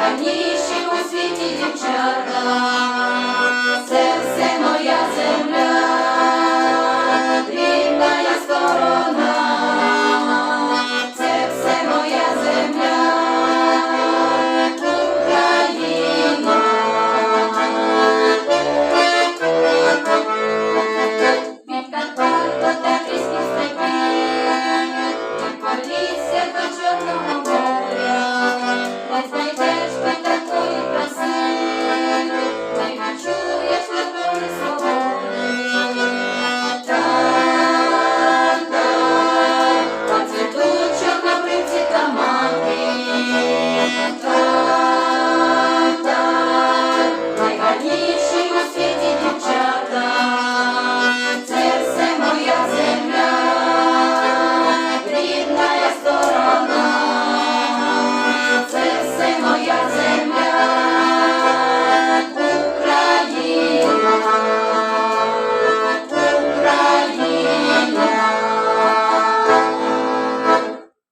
найгарніших у світі дівчата.